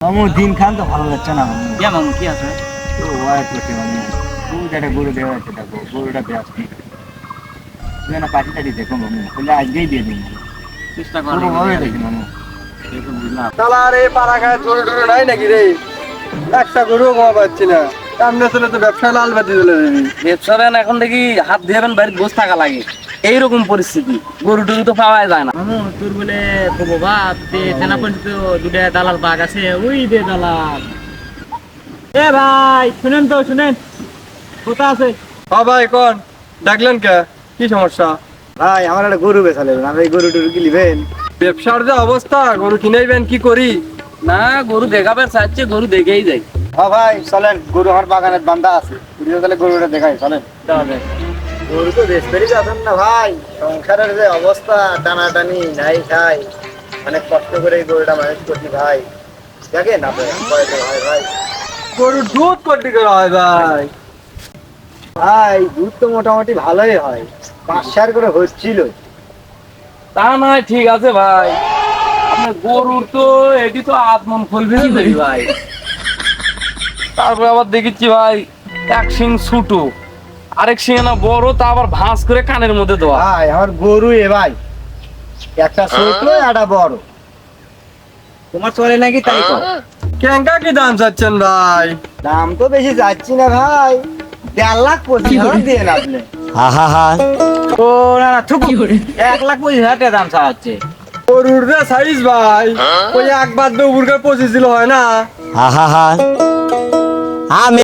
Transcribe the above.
মামু দিন খান তো ভালো লাগছে না মামু কি আছে? তো ওয়াই করছে মানে। গরু একটা গরু দেওয়া আছে দেখো গরুটা বেচছি তুই না পাটি টাটি দেখো মামু বলে আজকেই দিয়ে দিন চেষ্টা গরু হবে দেখি মামু বুঝলাম। তালা রে পাড়া গরু টরু নাই নাকি রে? একটা গরুও কমা পাচ্ছি না। সামনে চলে তো ব্যবসায় লাল বাতি চলে যাবি। এখন দেখি হাত দিয়েবেন বাড়িতে বসে থাকা লাগে। এইরকম পরিস্থিতি। গরু টরু তো পাওয়া যায় না। তোর বলে কবো বাপ তেনা পর্যন্ত দুটা দালাল বাঘ আছে ওই দে দালাল। এ ভাই শুনেন তো শুনেন। কোথা আছে? ভাই কোন? ডাকলেন কে? কি সমস্যা? ভাই আমার একটা গরু বেচা নেবেন আপনি এই গরু টরু কি নিবেন? ব্যবসার যে অবস্থা গরু কিনাইবেন কি করি? না গরু দেখাবে চাচ্ছে গরু দেখেই যাই। হ্যাঁ ভাই চলেন গরু আমার বাগানের বান্ধা আছে। তাহলে গরুটা দেখাই চলেন। গরু তো বেশ পেরে যাবেন না ভাই। সংসারের যে অবস্থা টানাটানি নাই খাই অনেক কষ্ট করে এই গরুটা ম্যানেজ করছি ভাই। দেখেন ভাই ভাই। গরুর দুধ করতে করা হয় ভাই? ভাই দুধ তো মোটামুটি ভালোই হয়। পাঁচ সার করে হচ্ছিল। তা নয় ঠিক আছে ভাই। আপনার গরুর তো এটি তো আত্মন খুলবে ভাই। তারপরে আবার দেখেছি ভাই এক সিং ছোটো আরেক সিং বড় তা আবার ভাঁজ করে কানের মধ্যে দেওয়া। ভাই আমার গরু এ ভাই। একটা ছোট একটা বড়। তোমার চলে নাকি তাই কর কেঙ্কা কি দাম চাচ্ছেন ভাই? দাম তো বেশি যাচ্ছি না ভাই। দেড় লাখ পঁচিশ হাজার দিয়ে না আপনি। ও না না থুকু। এক লাখ পঁচিশ হাজার টাকা দাম চাওয়াচ্ছে গরুর সাইজ ভাই ওই একবার দৌড় করে পঁচিশ দিল হয় না। আমি